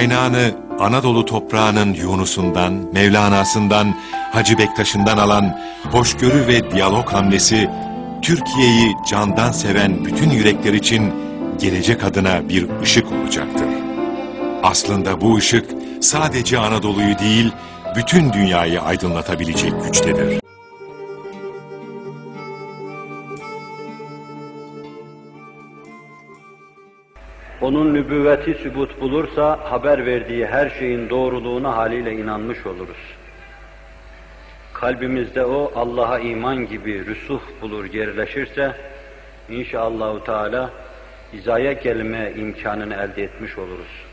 Kaynağını Anadolu toprağının Yunus'undan, Mevlana'sından, Hacı Bektaş'ından alan hoşgörü ve diyalog hamlesi, Türkiye'yi candan seven bütün yürekler için gelecek adına bir ışık olacaktır. Aslında bu ışık sadece Anadolu'yu değil, bütün dünyayı aydınlatabilecek güçtedir. Onun nübüvveti sübut bulursa haber verdiği her şeyin doğruluğuna haliyle inanmış oluruz. Kalbimizde o Allah'a iman gibi rüsuh bulur yerleşirse inşallahü teala hizaya gelme imkanını elde etmiş oluruz.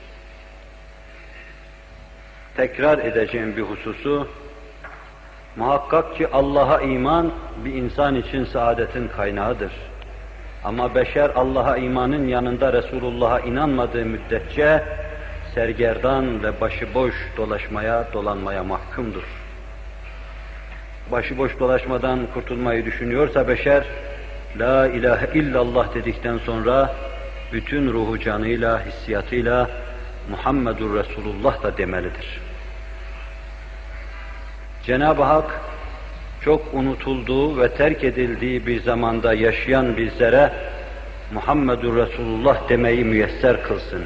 Tekrar edeceğim bir hususu muhakkak ki Allah'a iman bir insan için saadetin kaynağıdır. Ama beşer Allah'a imanın yanında Resulullah'a inanmadığı müddetçe sergerdan ve başıboş dolaşmaya, dolanmaya mahkumdur. Başıboş dolaşmadan kurtulmayı düşünüyorsa beşer, La ilahe illallah dedikten sonra bütün ruhu canıyla, hissiyatıyla Muhammedur Resulullah da demelidir. Cenab-ı Hak çok unutulduğu ve terk edildiği bir zamanda yaşayan bizlere Muhammedur Resulullah demeyi müyesser kılsın.